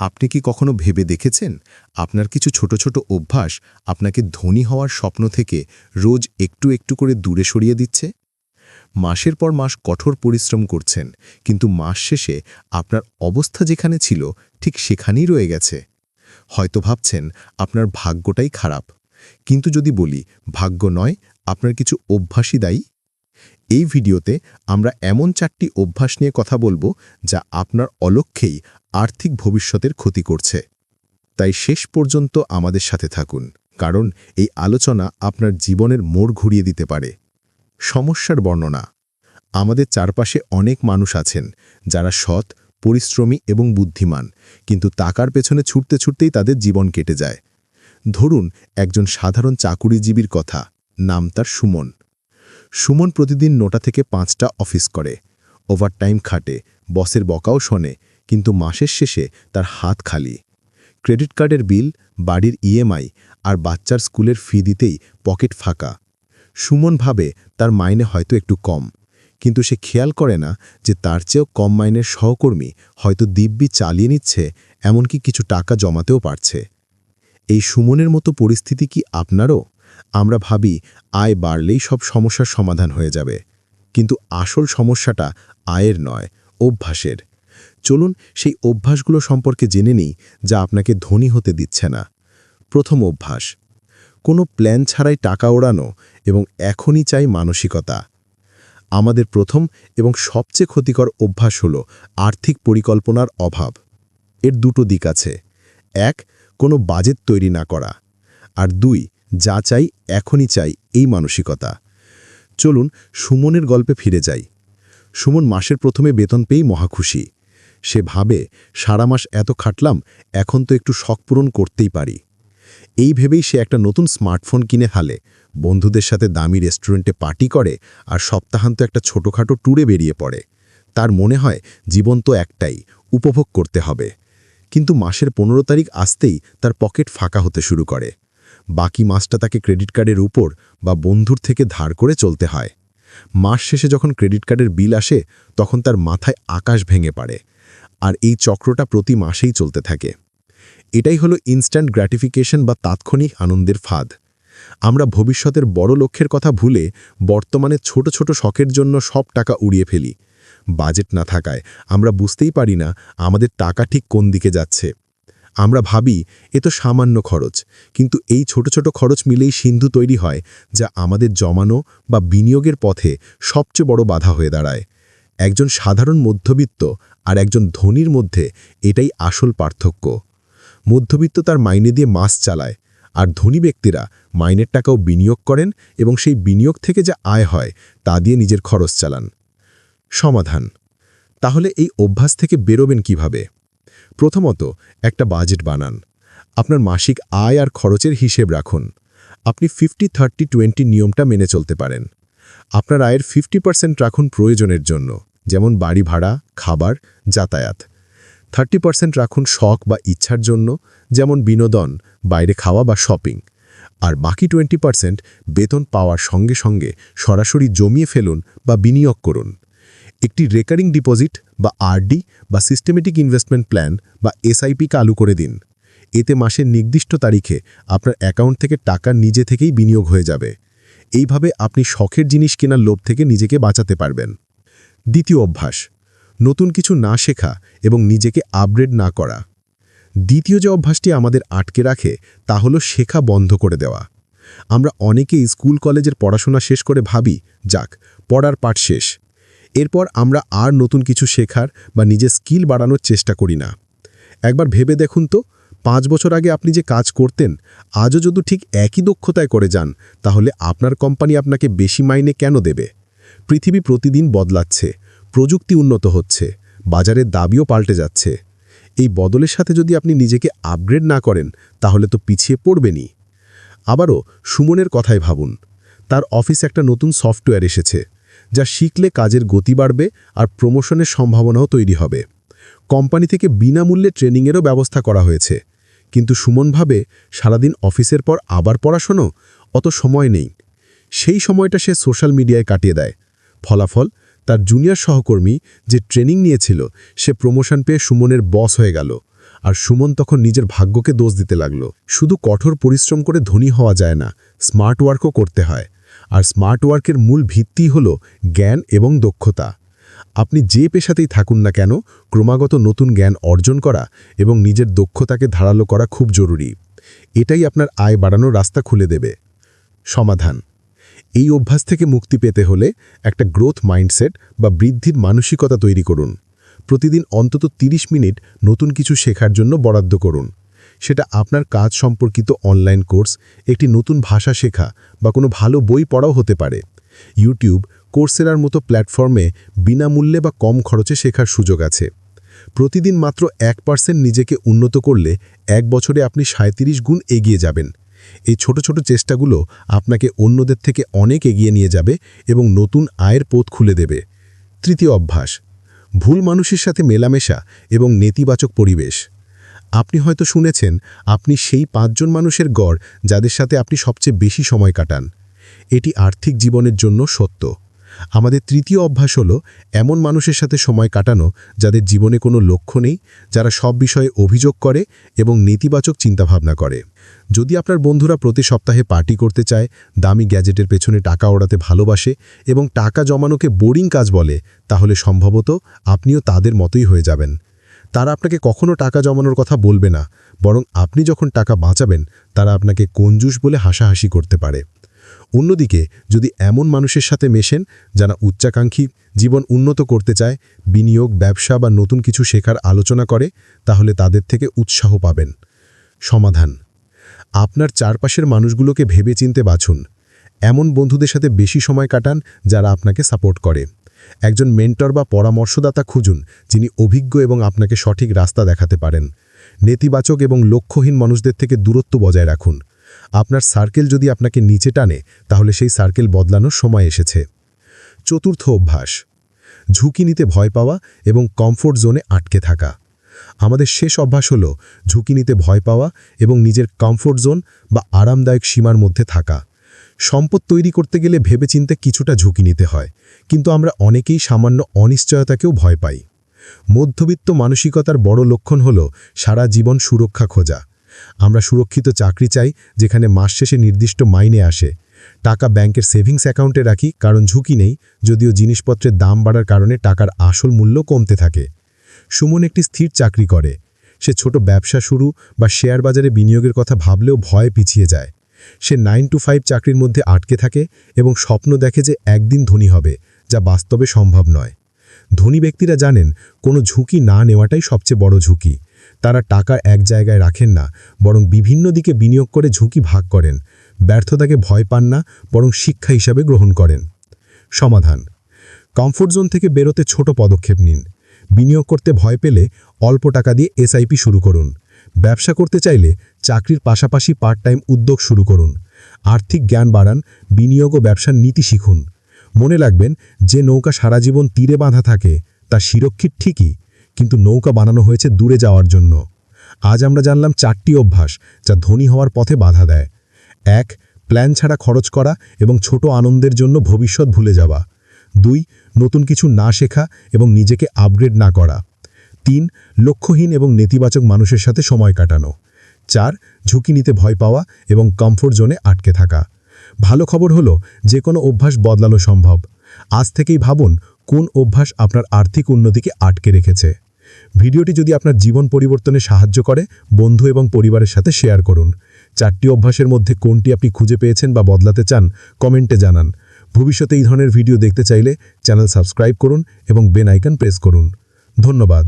আপনি কি কখনো ভেবে দেখেছেন? আপনার কিছু ছোট ছোট অভ্যাস আপনাকে ধনী হওয়ার স্বপ্ন থেকে রোজ একটু একটু করে দূরে সরিয়ে দিচ্ছে? মাসের পর মাস কঠোর পরিশ্রম করছেন, কিন্তু মাস শেষে আপনার অবস্থা যেখানে ছিল ঠিক সেখানেই রয়ে গেছে। হয়তো ভাবছেন আপনার ভাগ্যটাই খারাপ। কিন্তু যদি বলি, ভাগ্য নয়, আপনার কিছু অভ্যাসই দায়ী। এই ভিডিওতে আমরা এমন চারটি অভ্যাস নিয়ে কথা বলব যা আপনার অলক্ষ্যেই আর্থিক ভবিষ্যতের ক্ষতি করছে। তাই শেষ পর্যন্ত আমাদের সাথে থাকুন, কারণ এই আলোচনা আপনার জীবনের মোড় ঘুরিয়ে দিতে পারে। সমস্যার বর্ণনা। আমাদের চারপাশে অনেক মানুষ আছেন, যারা সৎ, পরিশ্রমী এবং বুদ্ধিমান, কিন্তু টাকার পেছনে ছুটতে ছুটতেই তাদের জীবন কেটে যায়। ধরুন, একজন সাধারণ চাকুরিজীবীর কথা, নাম তার সুমন। সুমন প্রতিদিন নটা থেকে পাঁচটা অফিস করে। ওভারটাইম খাটে, বসের বকাও শোনে কিন্তু মাসের শেষে তার হাত খালি। ক্রেডিট কার্ডের বিল, বাড়ির ইএমআই আর বাচ্চার স্কুলের ফি দিতেই পকেট ফাঁকা। সুমন ভাবে তার মাইনে হয়তো একটু কম, কিন্তু সে খেয়াল করে না যে তার চেয়েও কম মাইনের সহকর্মী হয়তো দিব্যি চালিয়ে নিচ্ছে, এমনকি কিছু টাকা জমাতেও পারছে। এই সুমনের মতো পরিস্থিতি কি আপনারও? আমরা ভাবি আয় বাড়লেই সব সমস্যার সমাধান হয়ে যাবে, কিন্তু আসল সমস্যাটা আয়ের নয়, অভ্যাসের। চলুন সেই অভ্যাসগুলো সম্পর্কে জেনে নিই যা আপনাকে ধনী হতে দিচ্ছে না। প্রথম অভ্যাস, কোনো প্ল্যান ছাড়াই টাকা ওড়ানো এবং এখনই চাই মানসিকতা। আমাদের প্রথম এবং সবচেয়ে ক্ষতিকর অভ্যাস হল আর্থিক পরিকল্পনার অভাব। এর দুটো দিক আছে। এক, কোনো বাজেট তৈরি না করা। আর দুই, যা চাই এখনই চাই এই মানসিকতা। চলুন সুমনের গল্পে ফিরে যাই। সুমন মাসের প্রথমে বেতন পেয়েই মহাখুশি সে ভাবে, সারা মাস এত খাটলাম, এখন তো একটু শখ পূরণ করতেই পারি। এই ভেবেই সে একটা নতুন স্মার্টফোন কিনে হালে বন্ধুদের সাথে দামি রেস্টুরেন্টে পার্টি করে আর সপ্তাহান্ত একটা ছোটোখাটো ট্যুরে বেরিয়ে পড়ে। তার মনে হয়, জীবন তো একটাই, উপভোগ করতে হবে। কিন্তু মাসের পনেরো তারিখ আসতেই তার পকেট ফাঁকা হতে শুরু করে। বাকি মাসটা তাকে ক্রেডিট কার্ডের উপর বা বন্ধুর থেকে ধার করে চলতে হয়। মাস শেষে যখন ক্রেডিট কার্ডের বিল আসে, তখন তার মাথায় আকাশ ভেঙে পড়ে। আর এই চক্রটা প্রতি মাসেই চলতে থাকে। এটাই হলো ইনস্ট্যান্ট গ্র্যাটিফিকেশন বা তাৎক্ষণিক আনন্দের ফাঁদ। আমরা ভবিষ্যতের বড় লক্ষ্যের কথা ভুলে বর্তমানে ছোট ছোট শখের জন্য সব টাকা উড়িয়ে ফেলি। বাজেট না থাকায় আমরা বুঝতেই পারি না আমাদের টাকা ঠিক কোন দিকে যাচ্ছে। আমরা ভাবি, এ তো সামান্য খরচ। কিন্তু এই ছোট ছোট খরচ মিলেই সিন্ধু তৈরি হয়, যা আমাদের জমানো বা বিনিয়োগের পথে সবচেয়ে বড় বাধা হয়ে দাঁড়ায়। একজন সাধারণ মধ্যবিত্ত আর একজন ধনীর মধ্যে এটাই আসল পার্থক্য। মধ্যবিত্ত তার মাইনে দিয়ে মাস চালায়, আর ধনী ব্যক্তিরা মাইনের টাকাও বিনিয়োগ করেন এবং সেই বিনিয়োগ থেকে যা আয় হয় তা দিয়ে নিজের খরচ চালান। সমাধান। তাহলে এই অভ্যাস থেকে বেরোবেন কীভাবে? প্রথমত, একটা বাজেট বানান। আপনার মাসিক আয় আর খরচের হিসেব রাখুন। আপনি ফিফটি থার্টি টোয়েন্টি নিয়মটা মেনে চলতে পারেন। আপনার আয়ের ফিফটি রাখুন প্রয়োজনের জন্য। যেমন বাড়ি ভাড়া, খাবার, যাতায়াত। থার্টি পার্সেন্ট রাখুন শখ বা ইচ্ছার জন্য, যেমন বিনোদন, বাইরে খাওয়া বা শপিং। আর বাকি টোয়েন্টি পার্সেন্ট বেতন পাওয়ার সঙ্গে সঙ্গে সরাসরি জমিয়ে ফেলুন বা বিনিয়োগ করুন। একটি রেকারিং ডিপোজিট বা আরডি বা সিস্টেমেটিক ইনভেস্টমেন্ট প্ল্যান বা এসআইপি চালু করে দিন। এতে মাসের নির্দিষ্ট তারিখে আপনার অ্যাকাউন্ট থেকে টাকা নিজে থেকেই বিনিয়োগ হয়ে যাবে। এইভাবে আপনি শখের জিনিস কেনার লোভ থেকে নিজেকে বাঁচাতে পারবেন। দ্বিতীয় অভ্যাস, নতুন কিছু না শেখা এবং নিজেকে আপগ্রেড না করা। দ্বিতীয় যে অভ্যাসটি আমাদের আটকে রাখে, তা হলো শেখা বন্ধ করে দেওয়া। আমরা অনেকেই স্কুল, কলেজের পড়াশোনা শেষ করে ভাবি, যাক, পড়ার পাঠ শেষ। এরপর আমরা আর নতুন কিছু শেখার বা নিজের স্কিল বাড়ানোর চেষ্টা করি না। একবার ভেবে দেখুন তো, পাঁচ বছর আগে আপনি যে কাজ করতেন, আজও যদি ঠিক একই দক্ষতায় করে যান, তাহলে আপনার কোম্পানি আপনাকে বেশি মাইনে কেন দেবে? পৃথিবী প্রতিদিন বদলাচ্ছে, প্রযুক্তি উন্নত হচ্ছে, বাজারের দাবিও পাল্টে যাচ্ছে। এই বদলের সাথে যদি আপনি নিজেকে আপগ্রেড না করেন, তাহলে তো পিছিয়ে পড়বেনই। আবারও সুমনের কথাই ভাবুন, তার অফিস একটা নতুন সফটওয়্যার এসেছে, যা শিখলে কাজের গতি বাড়বে আর প্রমোশনের সম্ভাবনাও তৈরি হবে। কোম্পানি থেকে বিনামূল্যে ট্রেনিংয়েরও ব্যবস্থা করা হয়েছে, কিন্তু সুমন ভাবে সারাদিন অফিসের পর আবার পড়াশোনো? অত সময় নেই। সেই সময়টা সে সোশ্যাল মিডিয়ায় কাটিয়ে দেয় ফলাফল, তার জুনিয়র সহকর্মী যে ট্রেনিং নিয়েছিল, সে প্রমোশন পেয়ে সুমনের বস হয়ে গেল। আর সুমন তখন নিজের ভাগ্যকে দোষ দিতে লাগল। শুধু কঠোর পরিশ্রম করে ধনী হওয়া যায় না স্মার্ট ওয়ার্কও করতে হয়। আর স্মার্ট ওয়ার্কের মূল ভিত্তি হল জ্ঞান এবং দক্ষতা। আপনি যে পেশাতেই থাকুন না কেন, ক্রমাগত নতুন জ্ঞান অর্জন করা এবং নিজের দক্ষতাকে ধারালো করা খুব জরুরি। এটাই আপনার আয় বাড়ানোর রাস্তা খুলে দেবে। সমাধান। এই অভ্যাস থেকে মুক্তি পেতে হলে একটা গ্রোথ মাইন্ডসেট বা বৃদ্ধির মানসিকতা তৈরি করুন। প্রতিদিন অন্তত ৩০ মিনিট নতুন কিছু শেখার জন্য বরাদ্দ করুন। সেটা আপনার কাজ সম্পর্কিত অনলাইন কোর্স একটি নতুন ভাষা শেখা বা কোনো ভালো বই পড়াও হতে পারে। ইউটিউব কোর্সেরার মতো প্ল্যাটফর্মে বিনামূল্যে বা কম খরচে শেখার সুযোগ আছে। প্রতিদিন মাত্র এক পার্সেন্ট নিজেকে উন্নত করলে এক বছরে আপনি সাঁত্রিশ গুণ এগিয়ে যাবেন। এই ছোট ছোট চেষ্টাগুলো আপনাকে অন্যদের থেকে অনেক এগিয়ে নিয়ে যাবে এবং নতুন আয়ের পথ খুলে দেবে। তৃতীয় অভ্যাস, ভুল মানুষের সাথে মেলামেশা এবং নেতিবাচক পরিবেশ। আপনি হয়তো শুনেছেন, আপনি সেই পাঁচজন মানুষের গড় যাদের সাথে আপনি সবচেয়ে বেশি সময় কাটান। এটি আর্থিক জীবনের জন্য সত্য। আমাদের তৃতীয় অভ্যাস হল এমন মানুষের সাথে সময় কাটানো যাদের জীবনে কোনো লক্ষ্য নেই, যারা সব বিষয়ে অভিযোগ করে এবং নেতিবাচক চিন্তাভাবনা করে। যদি আপনার বন্ধুরা প্রতি সপ্তাহে পার্টি করতে চায়, দামি গ্যাজেটের পেছনে টাকা ওড়াতে ভালোবাসে এবং টাকা জমানোকে বোরিং কাজ বলে, তাহলে সম্ভবত আপনিও তাদের মতোই হয়ে যাবেন। তারা আপনাকে কখনো টাকা জমানোর কথা বলবে না, বরং আপনি যখন টাকা বাঁচাবেন, তারা আপনাকে কঞ্জুস বলে হাসাহাসি করতে পারে। অন্যদিকে, যদি এমন মানুষের সাথে মেশেন, যারা উচ্চাকাঙ্ক্ষী, জীবন উন্নত করতে চায়, বিনিয়োগ, ব্যবসা বা নতুন কিছু শেখার আলোচনা করে, তাহলে তাদের থেকে উৎসাহ পাবেন। সমাধান। আপনার চারপাশের মানুষগুলোকে ভেবে চিনতে বাছুন। এমন বন্ধুদের সাথে বেশি সময় কাটান, যারা আপনাকে সাপোর্ট করে। একজন মেন্টর বা পরামর্শদাতা খুঁজুন, যিনি অভিজ্ঞ এবং আপনাকে সঠিক রাস্তা দেখাতে পারেন। নেতিবাচক এবং লক্ষ্যহীন মানুষদের থেকে দূরত্ব বজায় রাখুন। আপনার সার্কেল যদি আপনাকে নিচে টানে, তাহলে সেই সার্কেল বদলানোর সময় এসেছে। চতুর্থ অভ্যাস, ঝুঁকি নিতে ভয় পাওয়া এবং কমফোর্ট জোনে আটকে থাকা। আমাদের শেষ অভ্যাস হল ঝুঁকি নিতে ভয় পাওয়া এবং নিজের কমফোর্ট জোন বা আরামদায়ক সীমার মধ্যে থাকা। সম্পদ তৈরি করতে গেলে ভেবেচিন্তে কিছুটা ঝুঁকি নিতে হয়, কিন্তু আমরা অনেকেই সামান্য অনিশ্চয়তাকেও ভয় পাই। মধ্যবিত্ত মানসিকতার বড় লক্ষণ হল সারা জীবন সুরক্ষা খোঁজা। আমরা সুরক্ষিত চাকরি চাই যেখানে মাস শেষে নির্দিষ্ট মাইনে আসে। টাকা ব্যাংকের সেভিংস অ্যাকাউন্টে রাখি, কারণ ঝুঁকি নেই, যদিও জিনিসপত্রের দাম বাড়ার কারণে টাকার আসল মূল্য কমতে থাকে। সুমন একটি স্থির চাকরি করে। সে ছোট ব্যবসা শুরু বা শেয়ার বাজারে বিনিয়োগের কথা ভাবলেও ভয় পিছিয়ে যায়। সে নাইন টু ফাইভ চাকরির মধ্যে আটকে থাকে এবং স্বপ্ন দেখে যে একদিন ধনী হবে, যা বাস্তবে সম্ভব নয়। ধনী ব্যক্তিরা জানেন, কোনো ঝুঁকি না নেওয়াটাই সবচেয়ে বড় ঝুঁকি। তারা টাকা এক জায়গায় রাখেন না, বরং বিভিন্ন দিকে বিনিয়োগ করে ঝুঁকি ভাগ করেন, ব্যর্থতাকে ভয় পান না, বরং শিক্ষা হিসাবে গ্রহণ করেন। সমাধান। কমফোর্ট জোন থেকে বেরোতে ছোট পদক্ষেপ নিন। বিনিয়োগ করতে ভয় পেলে অল্প টাকা দিয়ে এসআইপি শুরু করুন। ব্যবসা করতে চাইলে চাকরির পাশাপাশি পার্ট টাইম উদ্যোগ শুরু করুন। আর্থিক জ্ঞান বাড়ান, বিনিয়োগ ও ব্যবসার নীতি শিখুন। মনে রাখবেন, যে নৌকা সারা জীবন তীরে বাঁধা থাকে, তা সুরক্ষিত ঠিকই। কিন্তু নৌকা বানানো হয়েছে দূরে যাওয়ার জন্য। আজ আমরা জানলাম চারটি অভ্যাস যা ধনী হওয়ার পথে বাধা দেয়। এক, প্ল্যান ছাড়া খরচ করা এবং ছোট আনন্দের জন্য ভবিষ্যৎ ভুলে যাওয়া। দুই, নতুন কিছু না শেখা এবং নিজেকে আপগ্রেড না করা। তিন, লক্ষ্যহীন এবং নেতিবাচক মানুষের সাথে সময় কাটানো। চার, ঝুঁকি নিতে ভয় পাওয়া এবং কমফোর্ট জোনে আটকে থাকা। ভালো খবর হলো যে কোনো অভ্যাস বদলানো সম্ভব। আজ থেকেই ভাবুন, কোন অভ্যাস আপনার আর্থিক উন্নতিকে আটকে রেখেছে। ভিডিওটি যদি আপনার জীবন পরিবর্তনে সাহায্য করে, বন্ধু এবং পরিবারের সাথে শেয়ার করুন। চারটি অভ্যাসের মধ্যে কোনটি আপনি খুঁজে পেয়েছেন বা বদলাতে চান, কমেন্টে জানান। ভবিষ্যতে এই ধরনের ভিডিও দেখতে চাইলে চ্যানেল সাবস্ক্রাইব করুন এবং বেন আইকন প্রেস করুন। ধন্যবাদ।